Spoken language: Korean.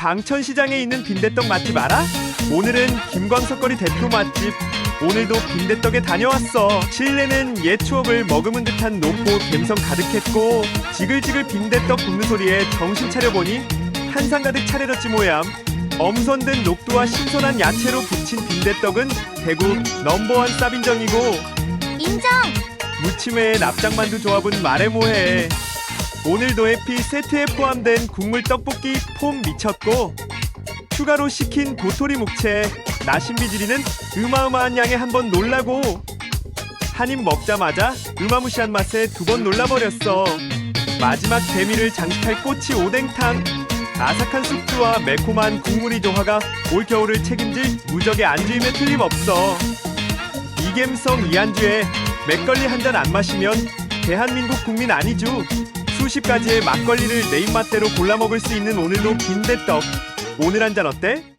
방천시장에 있는 빈대떡 맛집 알아? 오늘은 김광석거리 대표 맛집 오늘도 빈대떡에 다녀왔어 실내는 옛 추억을 머금은 듯한 노포 감성 가득했고 지글지글 빈대떡 굽는 소리에 정신 차려보니 한상 가득 차려졌지 모양 엄선된 녹두와 신선한 야채로 부친 빈대떡은 대구 넘버원 쌉인정이고 인정! 무침에 납작만두 조합은 말해 뭐해 오늘도 해피 세트에 포함된 국물 떡볶이 폼 미쳤고 추가로 시킨 도토리 묵채 나신비지리는 으마으마한 양에 한 번 놀라고. 한 입 먹자마자 으마무시한 맛에 두 번 놀라버렸어. 마지막 대미를 장식할 꼬치 오뎅탕. 아삭한 숙주와 매콤한 국물이 조화가 올겨울을 책임질 무적의 안주임에 틀림없어. 이갬성 이안주에 맥걸리 한 잔 안 마시면 대한민국 국민 아니죠. 수십 가지의 막걸리를 내 입맛대로 골라 먹을 수 있는 오늘도 빈대떡. 오늘 한 잔 어때?